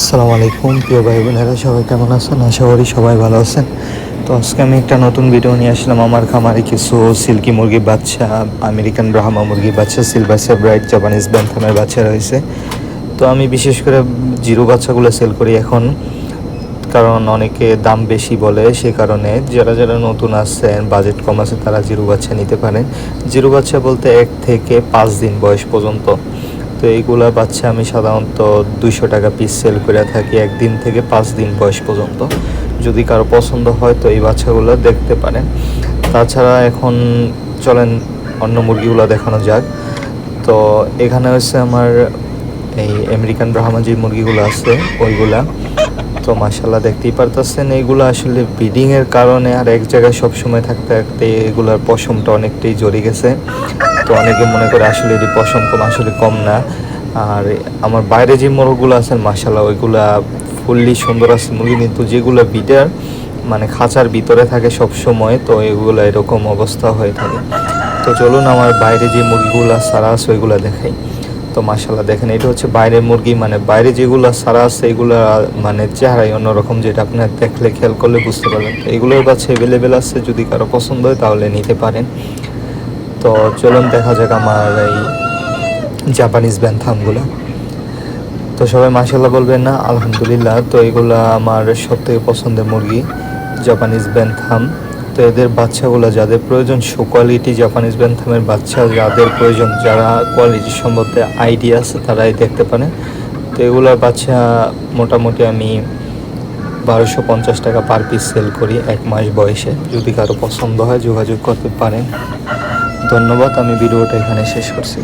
আসসালামু আলাইকুম, প্রিয় ভাই বোনেরা সবাই কেমন আছেন? আশা করি সবাই ভালো আছেন। তো আজকে আমি একটা নতুন ভিডিও নিয়ে আসলাম। আমার খামারে কিছু সিল্কি মুরগির বাচ্চা, আমেরিকান ব্রাহ্মা মুরগির বাচ্চা সিলভার সেব্রাইট জাপানিজ ব্যান্থামের বাচ্চা রয়েছে। তো আমি বিশেষ করে জিরো বাচ্চাগুলো সেল করি এখন, কারণ অনেকে দাম বেশি বলে সে কারণে। যারা যারা নতুন আসছেন বাজেট কম আছে, তারা জিরো বাচ্চা নিতে পারেন। জিরো বাচ্চা বলতে এক থেকে পাঁচ দিন বয়স পর্যন্ত। তো এইগুলা বাচ্চা আমি সাধারণত দুইশো টাকা পিস সেল করে থাকি একদিন থেকে পাঁচ দিন বয়স পর্যন্ত। যদি কারও পছন্দ হয় তো এই বাচ্চাগুলো দেখতে পারেন। তাছাড়া এখন চলেন অন্য মুরগিগুলো দেখানো যাক। তো এখানে হচ্ছে আমার এই আমেরিকান ব্রাহ্মা যে মুরগিগুলো আছে, ওইগুলা। তো মাসাল্লাহ দেখতেই পারতেছেন, এইগুলো আসলে ব্রিডিং এর কারণে আর এক জায়গায় সব সময় থাকতে থাকতে এগুলার পশমটা অনেকটাই জড়ে গেছে। তো অনেকে মনে করে আসলে এটি পশম কম, আসলে কম না। আর আমার বাইরে যে মুরগগুলো আছেন মাসাল্লাহ ওইগুলা ফুললি সুন্দর আছে মুরগি, কিন্তু যেগুলো বিটার মানে খাঁচার ভিতরে থাকে সব সময় তো এগুলো এরকম অবস্থা হয়ে থাকে। তো চলুন আমার বাইরে যে মুরগিগুলো সারা আছে, ওইগুলো দেখাই। তো মাসাল্লাহ দেখেন এটা হচ্ছে বাইরের মুরগি মানে বাইরে যেগুলো সারা আছে, এগুলো মানে চেহারাই অন্যরকম যেটা আপনার দেখলে খেয়াল করলে বুঝতে পারবেন। এগুলোর কাছে অ্যাভেলেবেল আছে, যদি কারও পছন্দ হয় তাহলে নিতে পারেন। তো চলুন, দেখা যাক আমার এই জাপানিজ ব্যান্থামগুলো তো সবাই মাসাল্লাহ বলবেন না, আলহামদুলিল্লাহ। তো এগুলো আমার সব থেকে পছন্দের মুরগি জাপানিজ ব্যান্থাম তো এদের বাচ্চাগুলো যাদের প্রয়োজন শো কোয়ালিটি জাপানিজ ব্যান্থামের বাচ্চা, যাদের প্রয়োজন, যারা কোয়ালিটি সম্বন্ধে আইডিয়া আছে তারাই দেখতে পারেন তো এগুলোর বাচ্চা মোটামুটি আমি বারোশো পঞ্চাশ টাকা পার পিস সেল করি এক মাস বয়সে। যদি কারও পছন্দ হয়, যোগাযোগ করতে পারেন। ধন্যবাদ, আমি ভিডিওটা এখানে শেষ করছি।